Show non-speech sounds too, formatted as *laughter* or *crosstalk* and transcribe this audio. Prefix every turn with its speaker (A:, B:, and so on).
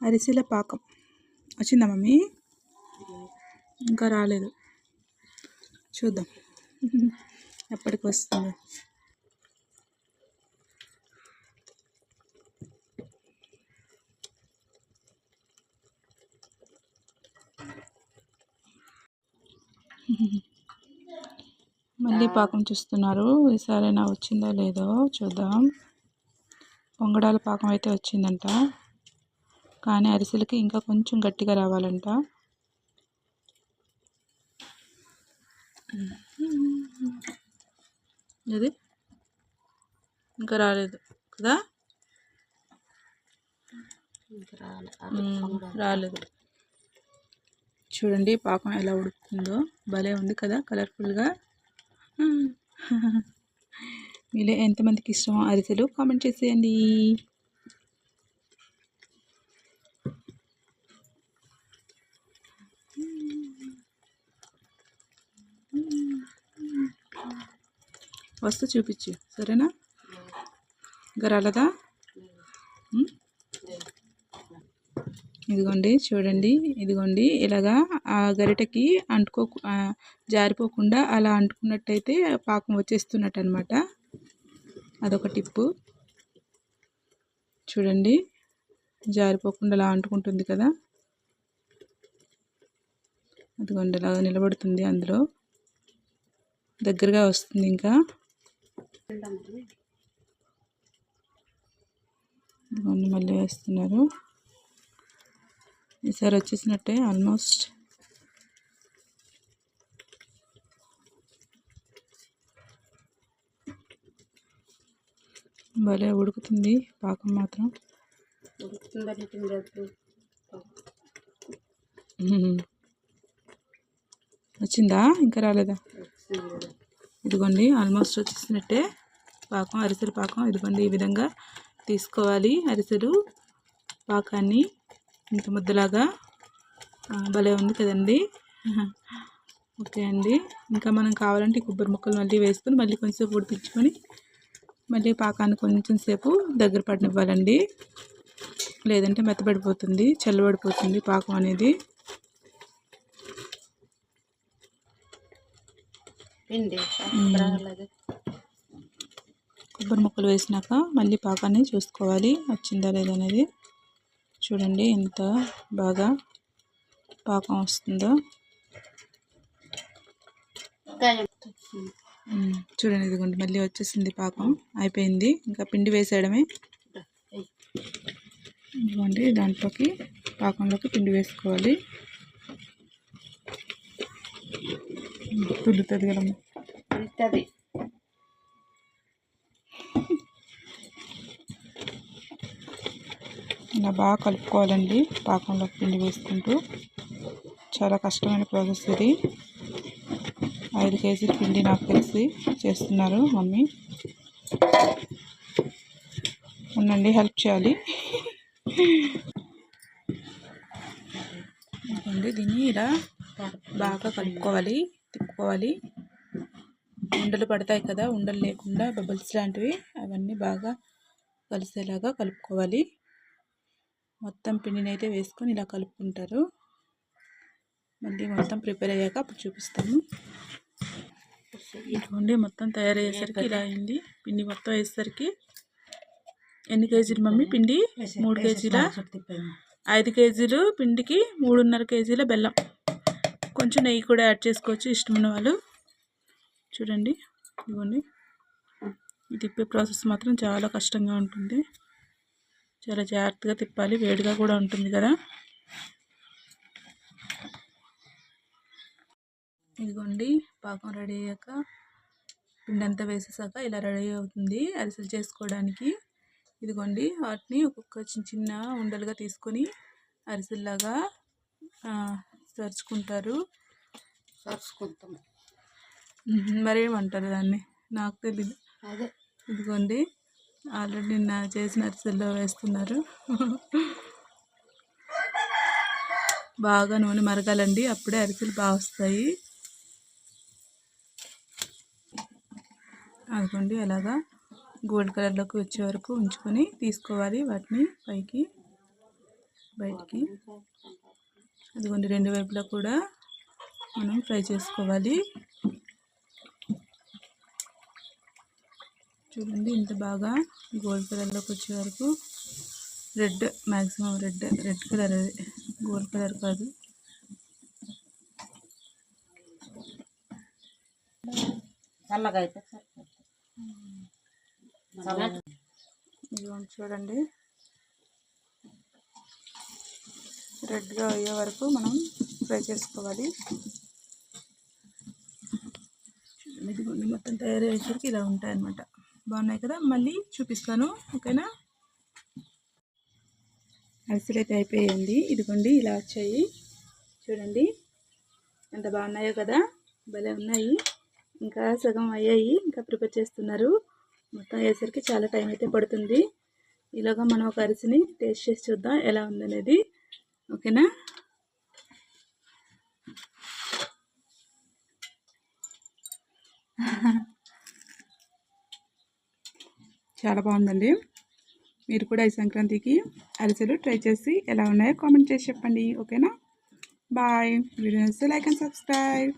A: అరిసెల పాకం. వచ్చిందా మమ్మీ? ఇంకా రాలేదు. చూద్దాం. ఎప్పటికి వస్తుంది? మళ్ళీ పాకం చూస్తున్నారు. ఈసారైనా వచ్చిందో లేదో చూద్దాం. పొంగడాల పాకం అయితే వచ్చిందంట. కానీ అరిసెలకి ఇంకా కొంచెం గట్టిగా రావాలంట. ఇది ఇంకా రాలేదు కదా? రాలేదు. చూడండి పాకం ఎలా ఉడుకుతుందో. భలే ఉంది కదా కలర్ఫుల్గా. మీలో ఎంతమందికి ఇష్టమో అరిసెలు కామెంట్ చేసేయండి. వస్తూ చూపించు. సరేనా? ఇంకా రాలదా ఇదిగోండి చూడండి ఇదిగోండి. ఇలాగా ఆ గరిటకి అంటుకో జారిపోకుండా అలా అంటుకున్నట్టయితే పాకం వచ్చేస్తున్నట్టు అనమాట అదొక టిప్పు. చూడండి జారిపోకుండా అలా అంటుకుంటుంది కదా. అదిగోండి అలా నిలబడుతుంది అందులో. దగ్గరగా వస్తుంది ఇంకా. ఇదిగోండి మళ్ళీ వేస్తున్నారు. ఈసారి వచ్చేసినట్టే ఆల్మోస్ట్. భలే ఉడుకుతుంది పాకం మాత్రం. *laughs* వచ్చిందా? ఇంకా రాలేదా? ఇదిగోండి ఆల్మోస్ట్ వచ్చేసినట్టే పాకం అరిసెల పాకం. ఇదిగోండి ఈ విధంగా తీసుకోవాలి అరిసెలు. పాకాన్ని ఇంత ముద్దలాగా భలే ఉంది కదండి. *laughs* ఓకే అండి. ఇంకా మనం కావాలంటే కొబ్బరి ముక్కలు మళ్ళీ వేసుకొని మళ్ళీ కొంచెంసేపు ఉడిపించుకొని మళ్ళీ పాకాన్ని కొంచెం సేపు దగ్గర పడినివ్వాలండి. లేదంటే మెత్తబడిపోతుంది చల్లబడిపోతుంది పాకం అనేది. కొబ్బరి ముక్కలు వేసినాక మళ్ళీ పాకాన్ని చూసుకోవాలి. వచ్చిందా లేదనేది చూడండి ఎంత బాగా పాకం వస్తుందో. చూడండి ఇదిగోండి మళ్ళీ వచ్చేసింది పాకం. అయిపోయింది. ఇంకా పిండి వేసేయడమే. ఇదిగోండి దాంట్లోకి పాకంలోకి పిండి వేసుకోవాలి. తుల్లుతుంది కదా ఇలా బాగా కలుపుకోవాలండి పాకంలో పిండి వేసుకుంటూ. చాలా కష్టమైన ప్రాసెస్ ఇది. ఐదు కేజీ పిండి నాకు తెలిసి చేస్తున్నారు మమ్మీ. ఉండండి హెల్ప్ చేయాలి. దీన్ని ఇలా బాగా కలుపుకోవాలి. తిప్పుకోవాలి. ఉండలు పడతాయి కదా ఉండలు లేకుండా బబుల్స్ లాంటివి అవన్నీ బాగా కలిసేలాగా కలుపుకోవాలి. మొత్తం పిండిని అయితే వేసుకొని ఇలా కలుపుకుంటారు. మళ్ళీ మొత్తం ప్రిపేర్ అయ్యాక అప్పుడు చూపిస్తాము ఇటువంటి మొత్తం తయారయ్యేసరికి ఇలా అయింది. పిండి మొత్తం వేసేసరికి ఎన్ని కేజీలు మమ్మీ పిండి? మూడు కేజీల? ఐదు కేజీలు పిండికి మూడున్నర కేజీల బెల్లం. కొంచెం నెయ్యి కూడా యాడ్ చేసుకోవచ్చు ఇష్టమైన వాళ్ళు. చూడండి ఇవ్వండి ఇది తిప్పే ప్రాసెస్ మాత్రం చాలా కష్టంగా ఉంటుంది. చాలా జాగ్రత్తగా తిప్పాలి వేడిగా కూడా ఉంటుంది కదా. ఇదిగోండి పాకం రెడీ అయ్యాక పిండి అంతా వేసేసాక ఇలా రెడీ అవుతుంది అరిసెలు చేసుకోవడానికి. ఇదిగోండి వాటిని ఒక్కొక్క చిన్న చిన్న ఉండలుగా తీసుకొని అరిసెల్లాగా
B: సరుచుకుంటాం
A: మరేమంటారు దాన్ని? నాకు తెలీదు.
B: అదే.
A: ఇదిగోండి. ఆల్రెడీ నిన్న చేసిన అరిసెల్లో వేస్తున్నారు. బాగా నూనె మరగాలండి. అప్పుడే అరిసెలు బాగా వస్తాయి. అనుకోండి అలాగా గోల్డ్ కలర్లోకి వచ్చే వరకు ఉంచుకొని తీసుకోవాలి వాటిని పైకి బయటికి. అదిగోండి రెండు వైపులా కూడా మనం ఫ్రై చేసుకోవాలి. చూడండి ఇంత బాగా గోల్డ్ కలర్లోకి వచ్చే వరకు red maximum red red colour అది. గోల్డ్ కలర్ కాదు. చూడండి. రెడ్గా అయ్యే వరకు మనం ఫ్రై చేసుకోవాలి. ఇదిగోండి మొత్తం తయారయ్యేసరికి ఇలా ఉంటాయన్నమాట. బాగున్నాయి కదా? మళ్ళీ చూపిస్తాను. ఓకేనా? అరిసెలైతే అయిపోయింది. ఇదిగోండి ఇలా వచ్చాయి. చూడండి ఎంత బాగున్నాయో కదా? భలే ఉన్నాయి. ఇంకా సగం అయ్యాయి. ఇంకా ప్రిపేర్ చేస్తున్నారు. మొత్తం అయ్యేసరికి చాలా టైం అయితే పడుతుంది. ఈలోగా మనం ఒక అరిసిని టేస్ట్ చేసి చూద్దాం ఎలా ఉందనేది. ఓకేనా? చాలా బాగుందండి. మీరు కూడా ఈ సంక్రాంతికి అరిసెలు ట్రై చేసి ఎలా ఉన్నాయో కామెంట్ చేసి చెప్పండి. ఓకేనా? Bye. Video like and subscribe.